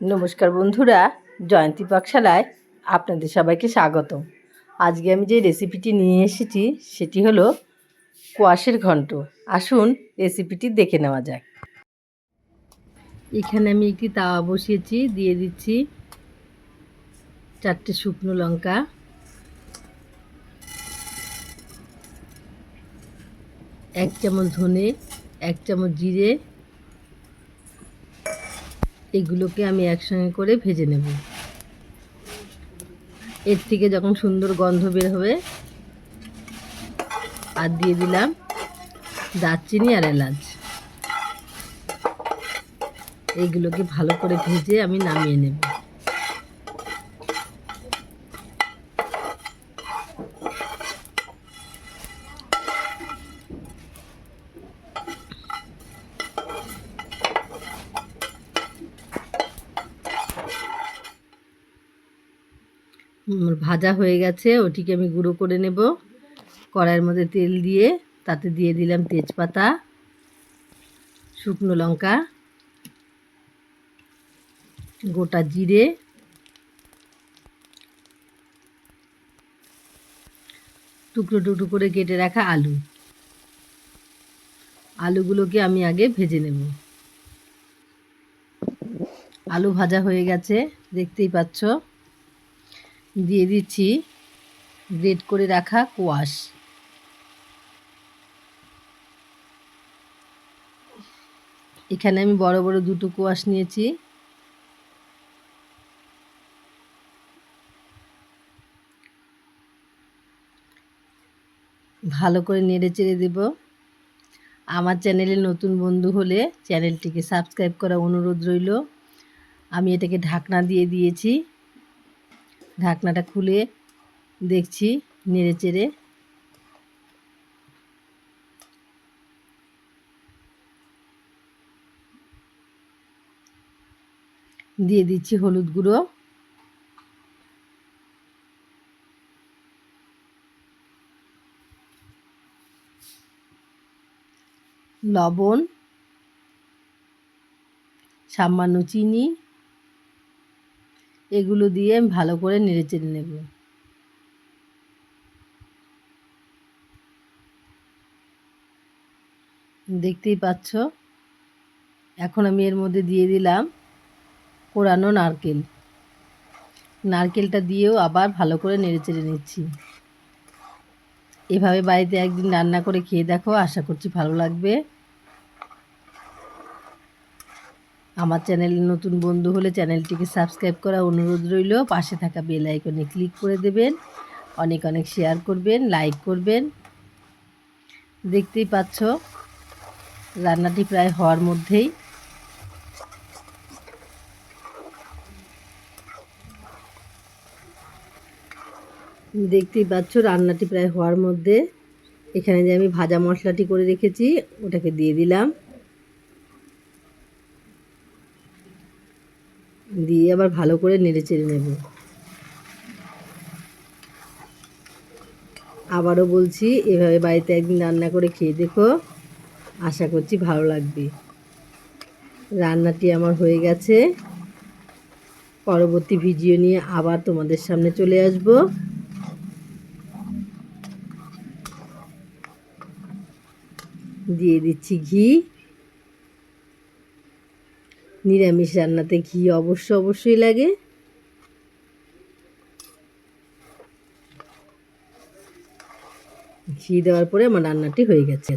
নমস্কার বন্ধুরা, জয়ন্তী পাকশালায় আপনাদের সবাইকে স্বাগত আজকে আমি যে রেসিপিটি নিয়ে এসেছি, সেটি হলো কোয়াশের ঘন্ট। আসুন রেসিপিটি দেখে নেওয়া যাক। এখানে আমি একটি তাওয়া বসিয়েছি, দিয়ে দিচ্ছি চারটে শুকনো লঙ্কা। এক চামচ ধনে, এক চামচ জিরে এগুলোকে আমি একসঙ্গে করে ভেজে নেব। এর থেকে যখন সুন্দর গন্ধ বের হবে, আর দিয়ে দিলাম দারচিনি আর এলাচ। এইগুলোকে ভালো করে ভেজে আমি নামিয়ে নেব। ভাজা হয়ে গেছে, ওটিকে আমি গুঁড়ো করে নেব। কড়াইয়ের মধ্যে তেল দিয়ে তাতে দিয়ে দিলাম তেজপাতা, শুকনো লঙ্কা, গোটা জিরে, টুকরো টুকরো করে কেটে রাখা আলু। আলুগুলোকে আমি আগে ভেজে নেব। আলু ভাজা হয়ে গেছে, দেখতেই পাচ্ছ। দিয়ে দিচ্ছি গ্রেট করে রাখা কোয়াশ। এখানে আমি বড় বড় দুটো কোয়াশ নিয়েছি। ভালো করে নেড়ে চেড়ে দেব। আমার চ্যানেলে নতুন বন্ধু হলে চ্যানেলটিকে সাবস্ক্রাইব করা অনুরোধ রইল। আমি এটাকে ঢাকনা দিয়ে দিয়েছি। ঢাকনাটা খুলে দেখছি নেড়ে চেড়ে। দিয়ে দিচ্ছি হলুদ গুঁড়ো। লবণ সামান্য চিনি। এগুলো দিয়ে আমি ভালো করে নেড়ে চেড়ে নেব। দেখতেই পাচ্ছ? এখন আমি এর মধ্যে দিয়ে দিলাম কোরানো নারকেল। নারকেলটা দিয়েও আবার ভালো করে নেড়ে চেড়ে নিচ্ছি। এভাবে বাড়িতে একদিন রান্না করে খেয়ে দেখো, আশা করছি ভালো লাগবে। আমার চ্যানেলে নতুন বন্ধু হলে চ্যানেলটিকে সাবস্ক্রাইব করা অনুরোধ রইল। পাশে থাকা বেল আইকনে ক্লিক করে দেবেন। অনেক অনেক শেয়ার করবেন, লাইক করবেন। দেখতেই পাচ্ছ, রান্নাটি প্রায় হওয়ার মধ্যেই। দেখতেই পাচ্ছ, রান্নাটি প্রায় হওয়ার মধ্যে। এখানে যে আমি ভাজা মশলাটি করে রেখেছি, ওটাকে দিয়ে দিলাম। দিয়ে আবার ভালো করে নেড়ে চেড়ে নেব। আবারও বলছি, এভাবে বাড়িতে একদিন রান্না করে খেয়ে দেখো, আশা করছি ভালো লাগবে। রান্নাটি আমার হয়ে গেছে। পরবর্তী ভিডিও নিয়ে আবার তোমাদের সামনে চলে আসব। দিয়ে দিচ্ছি ঘি। নিরামিষ রান্নাতে ঘি অবশ্য অবশ্যই লাগে। ঘি দেওয়ার পরে আমার রান্নাটি হয়ে গেছে।